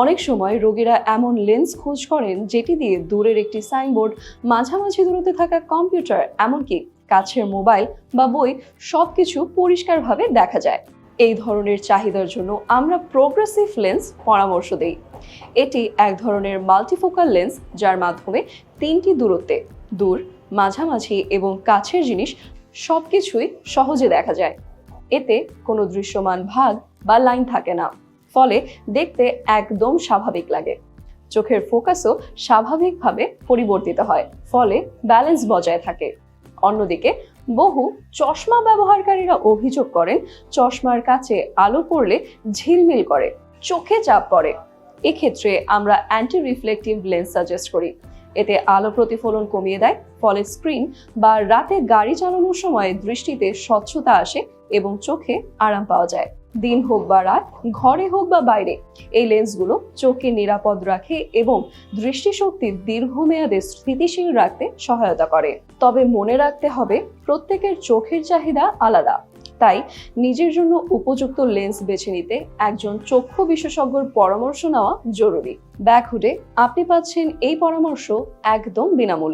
অনেক সময় রোগীরা এমন লেন্স খোঁজ করেন যেটি দিয়ে দূরের একটি সাইনবোর্ড মাঝামাঝি দূরত্বে থাকা কম্পিউটার, এমনকি কাছের মোবাইল বা বই সবকিছু পরিষ্কারভাবে দেখা যায়। এই ধরনের চাহিদার জন্য আমরা প্রোগ্রেসিভ লেন্স পরামর্শ দেই। এটি এক ধরনের মাল্টিফোকাল লেন্স যার মাধ্যমে তিনটি দূরত্বে দূর, মাঝামাঝি এবং কাছের জিনিস সব কিছুই সহজে দেখা যায়। এতে কোনো দৃশ্যমান ভাগ বা লাইন থাকে না। ফলে দেখতে একদম স্বাভাবিক লাগে। চোখের ফোকাসও স্বাভাবিকভাবে পরিবর্তিত হয়, ফলে ব্যালেন্স বজায় থাকে। অন্যদিকে, বহু চশমা ব্যবহারকারীরা অভিযোগ করেন, চশমার কাছে আলো পড়লে ঝিলমিল করে, চোখে চাপ পড়ে। এক্ষেত্রে আমরা অ্যান্টি রিফ্লেকটিভ লেন্স সাজেস্ট করি। এতে আলো প্রতিফলন কমিয়ে দেয়, ফলে স্ক্রিন বা রাতে গাড়ি চালানোর সময় দৃষ্টিতে স্বচ্ছতা আসে এবং চোখে আরাম পাওয়া যায়। দিন হোক বা রাত, ঘরে হোক বা বাইরে, এই লেন্সগুলো চোখকে নিরাপদ রাখে এবং দৃষ্টিশক্তি দীর্ঘমেয়াদে স্থিতিশীল রাখতে সহায়তা করে। তবে মনে রাখতে হবে, প্রত্যেকের চোখের চাহিদা আলাদা। তাই নিজের জন্য উপযুক্ত লেন্স বেছে নিতে একজন চক্ষু বিশেষজ্ঞর পরামর্শ নেওয়া জরুরি। ব্যাকহুডে আপনি পাচ্ছেন এই পরামর্শ একদম বিনামূল্যে।